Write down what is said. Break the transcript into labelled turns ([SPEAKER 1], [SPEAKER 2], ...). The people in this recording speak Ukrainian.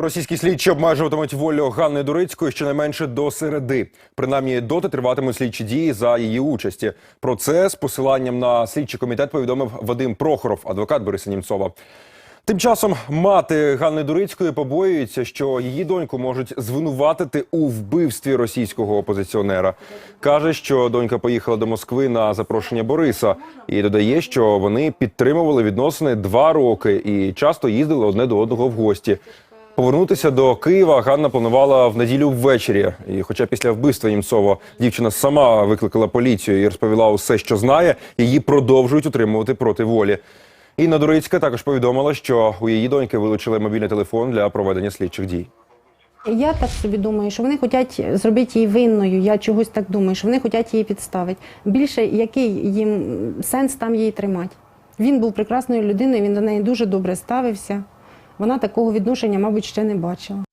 [SPEAKER 1] Російські слідчі обмежуватимуть волю Ганни Дурицької щонайменше до середи. Принаймні доти триватимуть слідчі дії за її участі. Про це з посиланням на слідчий комітет повідомив Вадим Прохоров, адвокат Бориса Німцова. Тим часом мати Ганни Дурицької побоюється, що її доньку можуть звинуватити у вбивстві російського опозиціонера. Каже, що донька поїхала до Москви на запрошення Бориса і додає, що вони підтримували відносини два роки і часто їздили одне до одного в гості. Повернутися до Києва Ганна планувала в неділю ввечері. І, хоча після вбивства Німцова дівчина сама викликала поліцію і розповіла усе, що знає, її продовжують утримувати проти волі. Інна Дурицька також повідомила, що у її доньки вилучили мобільний телефон для проведення слідчих дій.
[SPEAKER 2] Я так собі думаю, що вони хочуть зробити її винною. Я чогось так думаю, що вони хочуть її підставити. Більше який їм сенс там її тримати? Він був прекрасною людиною, він до неї дуже добре ставився. Вона такого відношення, мабуть, ще не бачила.